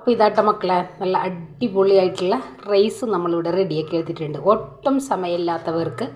അപ്പോൾ ഇതാട്ട മക്കളെ നല്ല അടിപൊളിയായിട്ടുള്ള റൈസ് നമ്മളിവിടെ റെഡിയാക്കി എടുത്തിട്ടുണ്ട്. ഒട്ടും സമയമില്ലാത്തവർക്ക്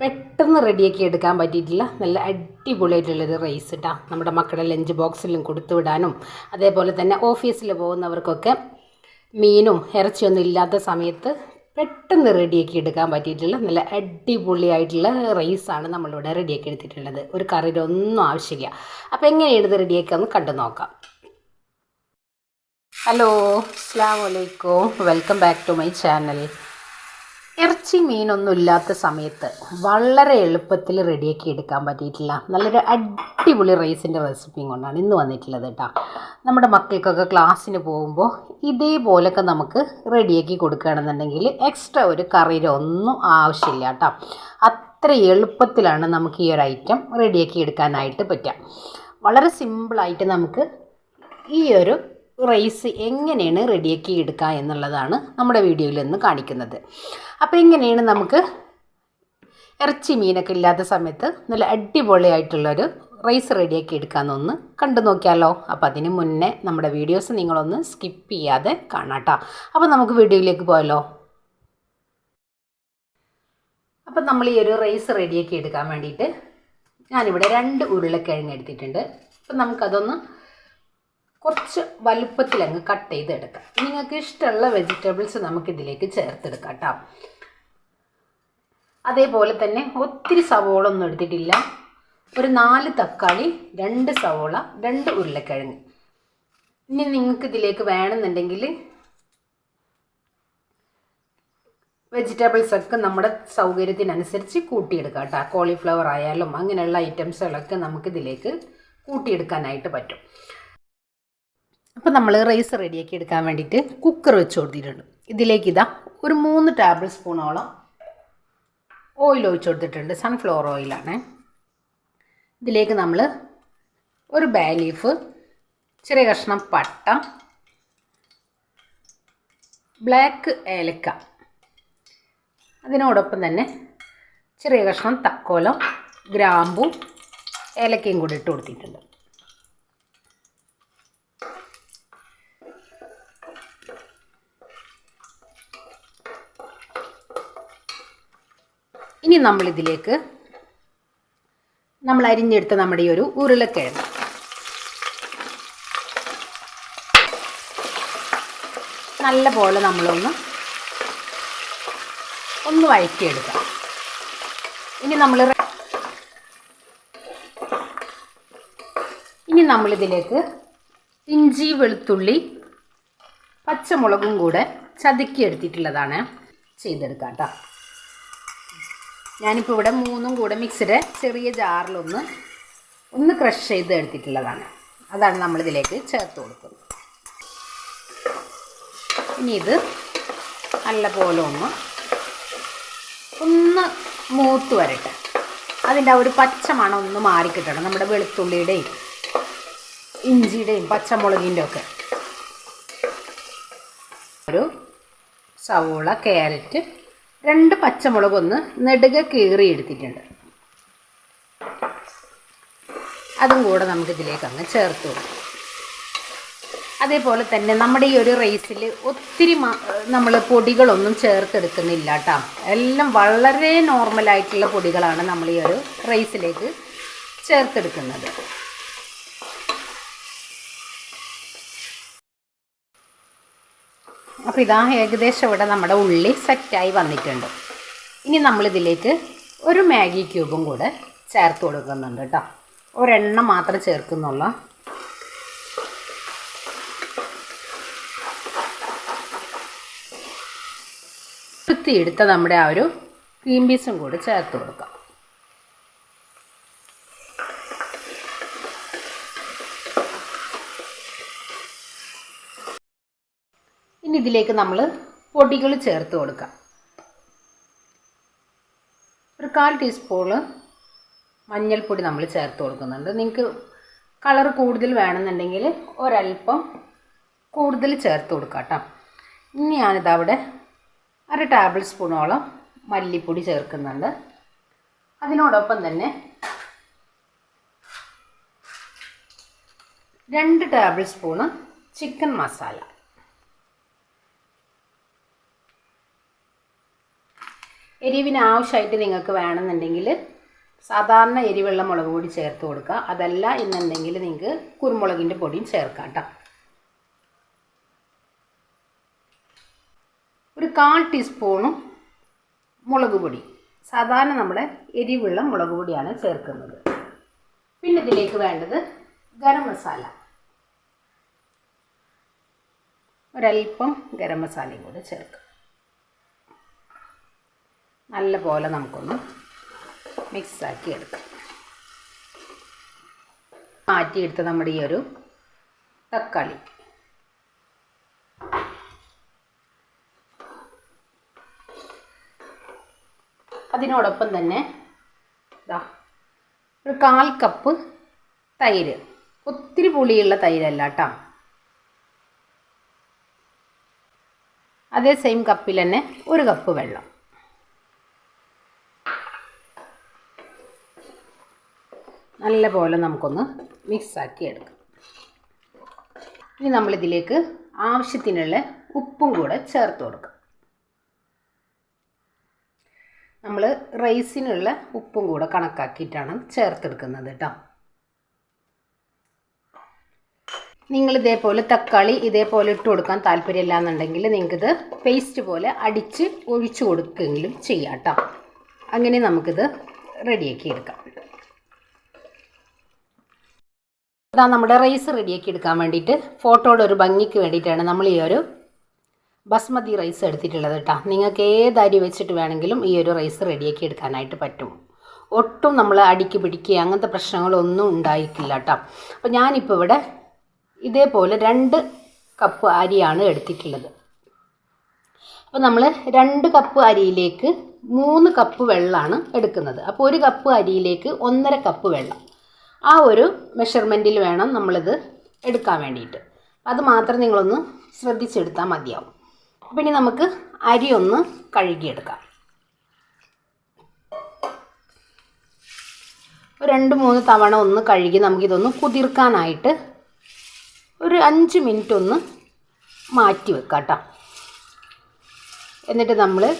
പെട്ടെന്ന് റെഡിയാക്കി എടുക്കാൻ പറ്റിയിട്ടില്ല. നല്ല അടിപൊളിയായിട്ടുള്ളൊരു റൈസ് ഇട്ടാ നമ്മുടെ മക്കളെ ലഞ്ച് ബോക്സിലും കൊടുത്തു വിടാനും അതേപോലെ തന്നെ ഓഫീസിൽ പോകുന്നവർക്കൊക്കെ മീനും ഇറച്ചിയൊന്നും ഇല്ലാത്ത സമയത്ത് പെട്ടെന്ന് റെഡിയാക്കി എടുക്കാൻ പറ്റിയിട്ടുള്ള നല്ല അടിപൊളിയായിട്ടുള്ള റൈസാണ് നമ്മളിവിടെ റെഡിയാക്കി എടുത്തിട്ടുള്ളത്. ഒരു കറിയുടെ ഒന്നും ആവശ്യമില്ല. അപ്പോൾ എങ്ങനെയാണ് ഇത് റെഡിയാക്കാമെന്ന് കണ്ടു നോക്കാം ഹലോ അസ്സാം വലൈക്കും welcome back to my channel. ഇറച്ചി മീനൊന്നും ഇല്ലാത്ത സമയത്ത് വളരെ എളുപ്പത്തിൽ റെഡിയാക്കി എടുക്കാൻ പറ്റിയിട്ടില്ല. നല്ലൊരു അടിപൊളി റൈസിന്റെ റെസിപ്പിയും കൊണ്ടാണ് ഇന്ന് വന്നിട്ടുള്ളത് കേട്ടോ നമ്മുടെ മക്കൾക്കൊക്കെ ക്ലാസ്സിന് പോകുമ്പോൾ ഇതേപോലൊക്കെ നമുക്ക് റെഡിയാക്കി കൊടുക്കുകയാണെന്നുണ്ടെങ്കിൽ എക്സ്ട്രാ ഒരു കറിയുടെ ഒന്നും ആവശ്യമില്ല കേട്ടോ അത്ര എളുപ്പത്തിലാണ് നമുക്ക് ഈ ഒരു ഐറ്റം റെഡിയാക്കി എടുക്കാനായിട്ട് പറ്റുക. വളരെ സിമ്പിളായിട്ട് നമുക്ക് ഈ ഒരു റൈസ് എങ്ങനെയാണ് റെഡിയാക്കി എടുക്കുക എന്നുള്ളതാണ് നമ്മുടെ വീഡിയോയിൽ നിന്ന് കാണിക്കുന്നത്. അപ്പോൾ എങ്ങനെയാണ് നമുക്ക് ഇറച്ചി മീനൊക്കെ ഇല്ലാത്ത സമയത്ത് നല്ല അടിപൊളിയായിട്ടുള്ളൊരു റൈസ് റെഡിയാക്കി എടുക്കാമെന്നൊന്ന് കണ്ടു നോക്കിയാലോ. അപ്പോൾ അതിന് മുന്നേ നമ്മുടെ വീഡിയോസ് നിങ്ങളൊന്ന് സ്കിപ്പ് ചെയ്യാതെ കാണാട്ടോ. അപ്പോൾ നമുക്ക് വീഡിയോയിലേക്ക് പോയാലോ. അപ്പം നമ്മൾ ഈ ഒരു റൈസ് റെഡിയാക്കി എടുക്കാൻ വേണ്ടിയിട്ട് ഞാനിവിടെ രണ്ട് ഉരുളക്കിഴങ്ങ് എടുത്തിട്ടുണ്ട്. അപ്പം നമുക്കതൊന്ന് കുറച്ച് വലുപ്പത്തിൽ അങ്ങ് കട്ട് ചെയ്തെടുക്കാം. നിങ്ങൾക്ക് ഇഷ്ടമുള്ള വെജിറ്റബിൾസ് നമുക്കിതിലേക്ക് ചേർത്തെടുക്കാം കേട്ടോ അതേപോലെ തന്നെ ഒത്തിരി സവോള ഒന്നും എടുത്തിട്ടില്ല. ഒരു നാല് തക്കാളി രണ്ട് സവോള രണ്ട് ഉരുളക്കിഴങ്ങ്. ഇനി നിങ്ങൾക്ക് ഇതിലേക്ക് വേണമെന്നുണ്ടെങ്കിൽ വെജിറ്റബിൾസ് ഒക്കെ നമ്മുടെ സൗകര്യത്തിനനുസരിച്ച് കൂട്ടിയെടുക്കാം കേട്ടോ കോളിഫ്ലവർ ആയാലും അങ്ങനെയുള്ള ഐറ്റംസുകളൊക്കെ നമുക്കിതിലേക്ക് കൂട്ടിയെടുക്കാനായിട്ട് പറ്റും. അപ്പോൾ നമ്മൾ റൈസ് റെഡിയാക്കി എടുക്കാൻ വേണ്ടിയിട്ട് കുക്കർ വെച്ച് കൊടുത്തിട്ടുണ്ട്. ഇതിലേക്ക് ഇതാ ഒരു മൂന്ന് ടേബിൾ സ്പൂണോളം ഓയിൽ ഒഴിച്ച് കൊടുത്തിട്ടുണ്ട്. സൺഫ്ലവർ ഓയിലാണ് ഇതിലേക്ക് നമ്മൾ ഒരു ബേ ലീഫ് ചെറിയ കഷ്ണം പട്ട ബ്ലാക്ക് ഏലക്ക. അതിനോടൊപ്പം തന്നെ ചെറിയ കഷ്ണം തക്കോലം ഗ്രാമ്പും ഏലക്കയും കൂടി ഇട്ട് കൊടുത്തിട്ടുണ്ട്. ഇനി നമ്മളിതിലേക്ക് നമ്മൾ അരിഞ്ഞെടുത്ത നമ്മുടെ ഈ ഒരു ഉരുളക്കിഴങ്ങ്. നല്ല പോലെ നമ്മളൊന്ന് ഒന്ന് വഴറ്റിയെടുക്കാം. ഇനി നമ്മൾ ഇനി നമ്മളിതിലേക്ക് ഇഞ്ചി വെളുത്തുള്ളി പച്ചമുളകും കൂടെ ചതുക്കി എടുത്തിട്ടുള്ളതാണ് ചെയ്തെടുക്കാം കേട്ടോ ഞാനിപ്പോൾ ഇവിടെ മൂന്നും കൂടെ മിക്സിയുടെ ചെറിയ ജാറിലൊന്ന് ഒന്ന് ക്രഷ് ചെയ്ത് എടുത്തിട്ടുള്ളതാണ്. അതാണ് നമ്മളിതിലേക്ക് ചേർത്ത് കൊടുക്കുന്നത്. ഇനി ഇത് നല്ല പോലെ ഒന്ന് ഒന്ന് മൂത്ത് വരട്ടെ. അതിന്റെ ആ ഒരു പച്ച മണം ഒന്ന് മാറിക്കിട്ടണം. നമ്മുടെ വെളുത്തുള്ളിയുടെയും ഇഞ്ചിയുടെയും പച്ചമുളകിന്റെ ഒക്കെ ഒരു സവോള ക്യാരറ്റ് രണ്ട് പച്ചമുളക് ഒന്ന് നെടുക കീറി എടുത്തിട്ടുണ്ട്. അതും കൂടെ നമുക്ക് ഇതിലേക്ക് അങ്ങ് ചേർത്ത് അതേപോലെ തന്നെ നമ്മുടെ ഈ ഒരു റൈസിൽ ഒത്തിരി നമ്മൾ പൊടികളൊന്നും ചേർത്തെടുക്കുന്നില്ല കേട്ടോ. എല്ലാം വളരെ നോർമലായിട്ടുള്ള പൊടികളാണ് നമ്മൾ ഈ ഒരു റൈസിലേക്ക് ചേർത്തെടുക്കുന്നത്. അപ്പോൾ ഇതാ ഏകദേശം ഇവിടെ നമ്മുടെ ഉള്ളി സെറ്റായി വന്നിട്ടുണ്ട്. ഇനി നമ്മളിതിലേക്ക് ഒരു മാഗി ക്യൂബും കൂടെ ചേർത്ത് കൊടുക്കുന്നുണ്ട് കേട്ടോ. ഒരെണ്ണം മാത്രം ചേർക്കുന്നുള്ള. വൃത്തിയെടുത്ത നമ്മുടെ ആ ഒരു ക്രീം പീസും കൂടെ ചേർത്ത് കൊടുക്കാം. ഇനി ഇതിലേക്ക് നമ്മൾ പൊടികൾ ചേർത്ത് കൊടുക്കാം. ഒരു കാൽ ടീസ്പൂണ് മഞ്ഞൾപ്പൊടി നമ്മൾ ചേർത്ത് കൊടുക്കുന്നുണ്ട്. നിങ്ങൾക്ക് കളർ കൂടുതൽ വേണമെന്നുണ്ടെങ്കിൽ ഒരല്പം കൂടുതൽ ചേർത്ത് കൊടുക്കാം കേട്ടോ. ഇനി ഞാനിതവിടെ അര ടേബിൾ സ്പൂണോളം മല്ലിപ്പൊടി ചേർക്കുന്നുണ്ട്. അതിനോടൊപ്പം തന്നെ രണ്ട് ടേബിൾ സ്പൂണ് ചിക്കൻ മസാല എരിവിന് ആവശ്യമായിട്ട് നിങ്ങൾക്ക് വേണമെന്നുണ്ടെങ്കിൽ സാധാരണ എരിവുള്ള മുളക് പൊടി ചേർത്ത് കൊടുക്കുക. അതല്ല എന്നുണ്ടെങ്കിൽ നിങ്ങൾക്ക് കുരുമുളകിന്റെ പൊടിയും ചേർക്കാം കേട്ടോ. ഒരു കാൽ ടീസ്പൂണും മുളക് പൊടി. സാധാരണ നമ്മുടെ എരിവുള്ള മുളക് പൊടിയാണ് ചേർക്കുന്നത്. പിന്നെ ഇതിലേക്ക് വേണ്ടത് ഗരം മസാല. ഒരല്പം ഗരം മസാലയും കൂടെ ചേർക്കുക നല്ല പോലെ നമുക്കൊന്ന് മിക്സാക്കി എടുക്കാം. മാറ്റിയെടുത്ത നമ്മുടെ ഈ ഒരു തക്കാളി. അതിനോടൊപ്പം തന്നെ ഇതാ ഒരു കാൽ കപ്പ് തൈര്. ഒത്തിരി പുളിയുള്ള തൈരല്ല കേട്ടോ. അതേ സെയിം കപ്പിൽ തന്നെ ഒരു കപ്പ് വെള്ളം. നല്ല പോലെ നമുക്കൊന്ന് മിക്സാക്കി എടുക്കാം. ഇനി നമ്മളിതിലേക്ക് ആവശ്യത്തിനുള്ള ഉപ്പും കൂടെ ചേർത്ത് കൊടുക്കാം. നമ്മൾ റൈസിനുള്ള ഉപ്പും കൂടെ കണക്കാക്കിയിട്ടാണ് ചേർത്തെടുക്കുന്നത് കേട്ടോ. നിങ്ങൾ ഇതേപോലെ തക്കാളി ഇതേപോലെ ഇട്ട് കൊടുക്കാൻ താല്പര്യമില്ല എന്നുണ്ടെങ്കിൽ നിങ്ങൾക്കിത് പേസ്റ്റ് പോലെ അടിച്ച് ഒഴിച്ചു കൊടുക്കെങ്കിലും ചെയ്യാം കേട്ടോ. അങ്ങനെ നമുക്കിത് റെഡിയാക്കി എടുക്കാം. ഇതാ നമ്മുടെ റൈസ് റെഡിയാക്കി എടുക്കാൻ വേണ്ടിയിട്ട് ഫോട്ടോയുടെ ഒരു ഭംഗിക്ക് വേണ്ടിയിട്ടാണ് നമ്മൾ ഈ ഒരു ബസ്മതി റൈസ് എടുത്തിട്ടുള്ളത് കേട്ടോ നിങ്ങൾക്ക് ഏത് അരി വെച്ചിട്ട് വേണമെങ്കിലും ഈ ഒരു റൈസ് റെഡിയാക്കി എടുക്കാനായിട്ട് പറ്റും. ഒട്ടും നമ്മൾ അടിക്ക് പിടിക്കുക അങ്ങനത്തെ പ്രശ്നങ്ങളൊന്നും ഉണ്ടായിരിക്കില്ല കേട്ടോ അപ്പോൾ ഞാനിപ്പോൾ ഇവിടെ ഇതേപോലെ രണ്ട് കപ്പ് അരിയാണ് എടുത്തിട്ടുള്ളത്. അപ്പോൾ നമ്മൾ രണ്ട് കപ്പ് അരിയിലേക്ക് മൂന്ന് കപ്പ് വെള്ളമാണ് എടുക്കുന്നത്. അപ്പോൾ ഒരു കപ്പ് അരിയിലേക്ക് ഒന്നര കപ്പ് വെള്ളം. ആ ഒരു മെഷർമെന്റിൽ വേണം നമ്മളിത് എടുക്കാൻ വേണ്ടിയിട്ട്. അത് മാത്രം നിങ്ങളൊന്ന് ശ്രദ്ധിച്ചെടുത്താൽ മതിയാവും. ഇനി നമുക്ക് അരി ഒന്ന് കഴുകിയെടുക്കാം. രണ്ട് മൂന്ന് തവണ ഒന്ന് കഴുകി നമുക്കിതൊന്ന് കുതിർക്കാനായിട്ട് ഒരു അഞ്ച് മിനിറ്റ് ഒന്ന് മാറ്റി വെക്കാം കേട്ടോ. എന്നിട്ട് നമ്മൾ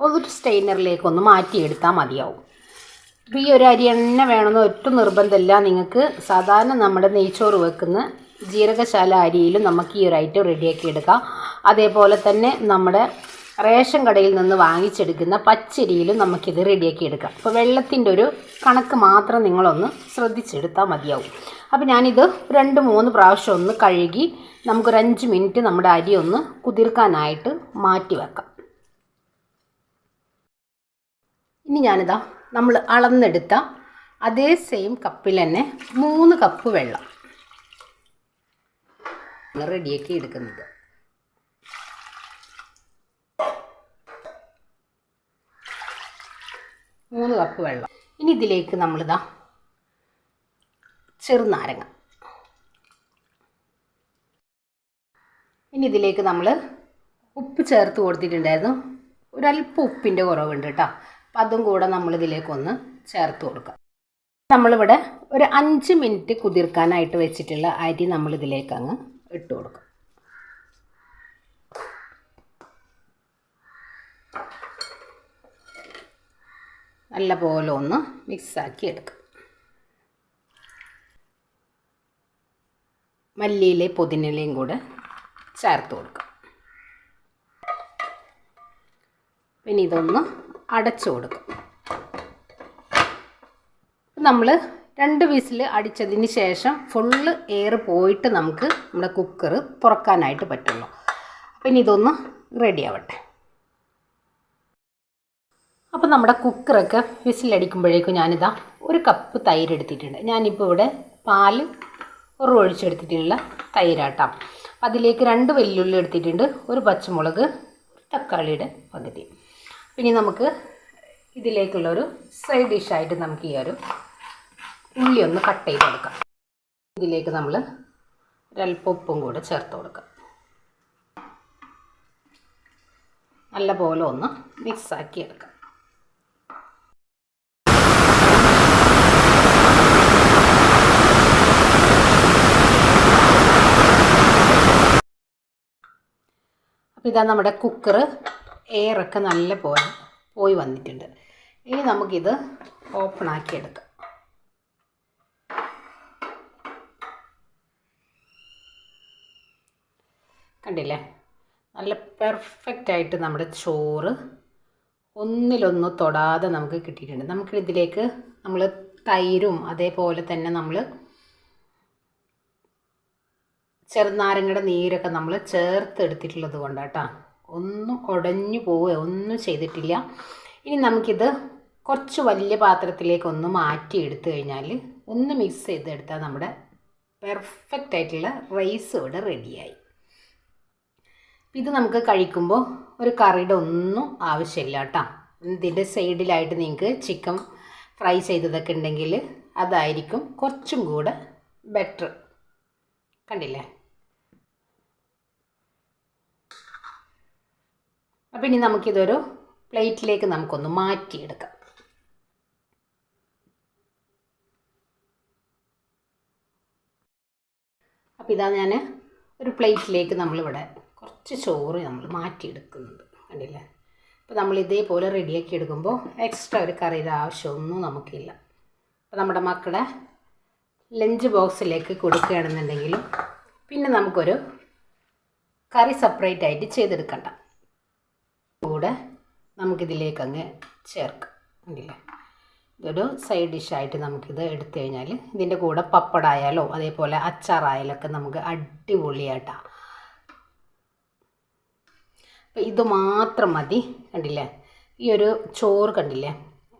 ഒരു സ്റ്റെയിനറിലേക്കൊന്ന് മാറ്റിയെടുത്താൽ മതിയാവും. ഈ ഒരു അരി എണ്ണ വേണമെന്ന് ഒറ്റ നിർബന്ധമില്ല. നിങ്ങൾക്ക് സാധാരണ നമ്മുടെ നെയ്ച്ചോറ് വെക്കുന്ന ജീരകശാല അരിയിലും നമുക്ക് ഈ ഒരു ഐറ്റം റെഡിയാക്കി എടുക്കാം. അതേപോലെ തന്നെ നമ്മുടെ റേഷൻ കടയിൽ നിന്ന് വാങ്ങിച്ചെടുക്കുന്ന പച്ചരിയിലും നമുക്കിത് റെഡിയാക്കി എടുക്കാം. അപ്പോൾ വെള്ളത്തിന്റെ ഒരു കണക്ക് മാത്രം നിങ്ങളൊന്ന് ശ്രദ്ധിച്ചെടുത്താൽ മതിയാവും. അപ്പോൾ ഞാനിത് രണ്ട് മൂന്ന് പ്രാവശ്യം ഒന്ന് കഴുകി നമുക്കൊരു അഞ്ച് മിനിറ്റ് നമ്മുടെ അരി ഒന്ന് കുതിർക്കാനായിട്ട് മാറ്റി വെക്കാം. ഇനി ഞാനിതാ നമ്മൾ അളന്നെടുത്ത അതേ സെയിം കപ്പിൽ തന്നെ മൂന്ന് കപ്പ് വെള്ളം. റെഡിയാക്കി എടുക്കുന്നത്. മൂന്ന് കപ്പ് വെള്ളം. ഇനി ഇതിലേക്ക് നമ്മളിതാ ചെറുനാരങ്ങ. ഇനി ഇതിലേക്ക് നമ്മൾ ഉപ്പ് ചേർത്ത് കൊടുത്തിട്ടുണ്ടായിരുന്നു. ഒരല്പം ഉപ്പിന്റെ കുറവുണ്ട് കേട്ടോ. അപ്പം അതും കൂടെ നമ്മളിതിലേക്കൊന്ന് ചേർത്ത് കൊടുക്കാം. നമ്മളിവിടെ ഒരു അഞ്ച് മിനിറ്റ് കുതിർക്കാനായിട്ട് വെച്ചിട്ടുള്ള അരി നമ്മളിതിലേക്ക് അങ്ങ് ഇട്ട് കൊടുക്കും. നല്ല പോലെ ഒന്ന് മിക്സാക്കി എടുക്കും. മല്ലിയിലെ പുതിനയിലയും കൂടെ ചേർത്ത് കൊടുക്കാം. പിന്നെ ഇതൊന്ന് അടച്ചു കൊടുക്കും. നമ്മൾ രണ്ട് വിസിൽ അടിച്ചതിന് ശേഷം ഫുള്ള് എയർ പോയിട്ട് നമുക്ക് നമ്മുടെ കുക്കർ തുറക്കാനായിട്ട് പറ്റുള്ളൂ. ഇനി ഇതൊന്ന് റെഡി ആവട്ടെ. അപ്പോൾ നമ്മുടെ കുക്കറൊക്കെ വിസിലടിക്കുമ്പോഴേക്കും ഞാനിതാ ഒരു കപ്പ് തൈര് എടുത്തിട്ടുണ്ട്. ഞാനിപ്പോൾ ഇവിടെ പാൽ ഒരു ഒഴിച്ചെടുത്തിട്ടുള്ള തൈരാട്ടാം. അതിലേക്ക് രണ്ട് വെല്ലുള്ളി എടുത്തിട്ടുണ്ട്. ഒരു പച്ചമുളക് തക്കാളിയുടെ പകുതി. പിന്നെ നമുക്ക് ഇതിലേക്കുള്ളൊരു സൈഡ് ഡിഷായിട്ട് നമുക്ക് ഈ ഒരു ഉള്ളി ഒന്ന് കട്ട് ചെയ്ത് കൊടുക്കാം. ഇതിലേക്ക് നമ്മൾ ഒരല്പം ഉപ്പും കൂടെ ചേർത്ത് കൊടുക്കാം. നല്ലപോലെ ഒന്ന് മിക്സാക്കി എടുക്കാം. അപ്പോൾ ഇതാ നമ്മുടെ കുക്കർ എയറൊക്കെ നല്ല പോലെ പോയി വന്നിട്ടുണ്ട്. ഇനി നമുക്കിത് ഓപ്പൺ ആക്കി എടുക്കാം. കണ്ടില്ലേ? നല്ല പെർഫെക്റ്റ് ആയിട്ട് നമ്മുടെ ചോറ് ഒന്നിലൊന്ന് തൊടാതെ നമുക്ക് കിട്ടിയിട്ടുണ്ട്. നമുക്ക് ഇതിലേക്ക് നമ്മൾ തൈരും അതേപോലെ തന്നെ നമ്മൾ ചെറുനാരങ്ങയുടെ നീരൊക്കെ നമ്മൾ ചേർത്തെടുത്തിട്ടുള്ളത് കൊണ്ടാട്ടോ ഒന്നും കുടഞ്ഞു പോവുക ഒന്നും ചെയ്തിട്ടില്ല. ഇനി നമുക്കിത് കുറച്ച് വലിയ പാത്രത്തിലേക്ക് ഒന്ന് മാറ്റി എടുത്തു കഴിഞ്ഞാൽ ഒന്ന് മിക്സ് ചെയ്തെടുത്താൽ നമ്മുടെ പെർഫെക്റ്റ് ആയിട്ടുള്ള റൈസ് ഇവിടെ റെഡിയായി ഇത് നമുക്ക് കഴിക്കുമ്പോൾ ഒരു കറിയുടെ ഒന്നും ആവശ്യമില്ല കേട്ടോ. ഇതിന്റെ സൈഡിലായിട്ട് നിങ്ങൾക്ക് ചിക്കൻ ഫ്രൈ ചെയ്തതൊക്കെ ഉണ്ടെങ്കിൽ അതായിരിക്കും കുറച്ചും കൂടെ ബെറ്റർ കണ്ടില്ലേ? അപ്പം ഇനി നമുക്കിതൊരു പ്ലേറ്റിലേക്ക് നമുക്കൊന്ന് മാറ്റിയെടുക്കാം. അപ്പോൾ ഇതാ ഞാൻ ഒരു പ്ലേറ്റിലേക്ക് നമ്മളിവിടെ കുറച്ച് ചോറ് നമ്മൾ മാറ്റിയെടുക്കുന്നുണ്ട്. കണ്ടില്ലേ? അപ്പോൾ നമ്മൾ ഇതേപോലെ റെഡിയാക്കി എടുക്കുമ്പോൾ എക്സ്ട്രാ ഒരു കറിയുടെ ആവശ്യമൊന്നും നമുക്കില്ല. അപ്പോൾ നമ്മുടെ മക്കളെ ലഞ്ച് ബോക്സിലേക്ക് കൊടുക്കുകയാണെന്നുണ്ടെങ്കിലും പിന്നെ നമുക്കൊരു കറി സെപ്പറേറ്റ് ആയിട്ട് ചെയ്തെടുക്കണ്ട. കൂടെ നമുക്കിതിലേക്ക് അങ്ങ് ചേർക്കാം. ഉണ്ടല്ലേ ഇതൊരു സൈഡ് ഡിഷായിട്ട് നമുക്കിത് എടുത്തു കഴിഞ്ഞാൽ ഇതിന്റെ കൂടെ പപ്പടായാലോ അതേപോലെ അച്ചാറായാലോ ഒക്കെ നമുക്ക് അടിപൊളിയായിട്ടാണ് അപ്പം ഇത് മാത്രം മതി. കണ്ടില്ലേ? ഈ ഒരു ചോറ് കണ്ടില്ലേ?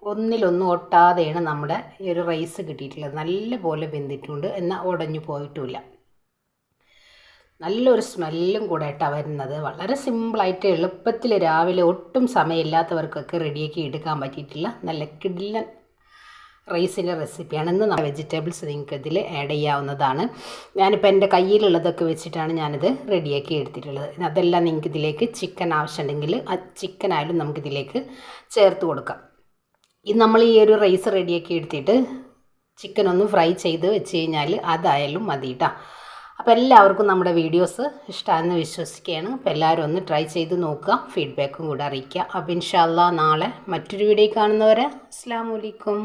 ഒന്നിലൊന്നും ഒട്ടാതെയാണ് നമ്മുടെ ഈ ഒരു റൈസ് കിട്ടിയിട്ടുള്ളത്. നല്ല പോലെ വെന്തിട്ടുണ്ട്. എന്നാൽ ഉടഞ്ഞു പോയിട്ടുമില്ല നല്ലൊരു സ്മെല്ലും കൂടെ ആയിട്ടാണ് വരുന്നത്. വളരെ സിമ്പിളായിട്ട് എളുപ്പത്തിൽ രാവിലെ ഒട്ടും സമയമില്ലാത്തവർക്കൊക്കെ റെഡിയാക്കി എടുക്കാൻ പറ്റിയിട്ടുള്ള നല്ല കിടിലൻ റൈസിന്റെ റെസിപ്പിയാണ്. ഇന്ന് നമ്മുടെ വെജിറ്റബിൾസ് നിങ്ങൾക്ക് ഇതിൽ ആഡ് ചെയ്യാവുന്നതാണ്. ഞാനിപ്പോൾ എന്റെ കയ്യിലുള്ളതൊക്കെ വെച്ചിട്ടാണ് ഞാനിത് റെഡിയാക്കി എടുത്തിട്ടുള്ളത്. അതെല്ലാം നിങ്ങൾക്ക് ഇതിലേക്ക് ചിക്കൻ ആവശ്യമുണ്ടെങ്കിൽ ആ ചിക്കൻ ആയാലും നമുക്കിതിലേക്ക് ചേർത്ത് കൊടുക്കാം. ഇത് നമ്മൾ ഈ ഒരു റൈസ് റെഡിയാക്കി എടുത്തിട്ട് ചിക്കൻ ഒന്ന് ഫ്രൈ ചെയ്ത് വെച്ച് കഴിഞ്ഞാൽ അതായാലും മതി കേട്ടോ അപ്പോൾ എല്ലാവർക്കും നമ്മുടെ വീഡിയോസ് ഇഷ്ടമാണെന്ന് വിശ്വസിക്കുകയാണ്. അപ്പോൾ എല്ലാവരും ഒന്ന് ട്രൈ ചെയ്ത് നോക്കുക. ഫീഡ്ബാക്കും കൂടെ അറിയിക്കുക. അപ്പോൾ ഇൻഷാല്ല നാളെ മറ്റൊരു വീഡിയോ കാണുന്നവരെ അസ്സാം വലൈക്കും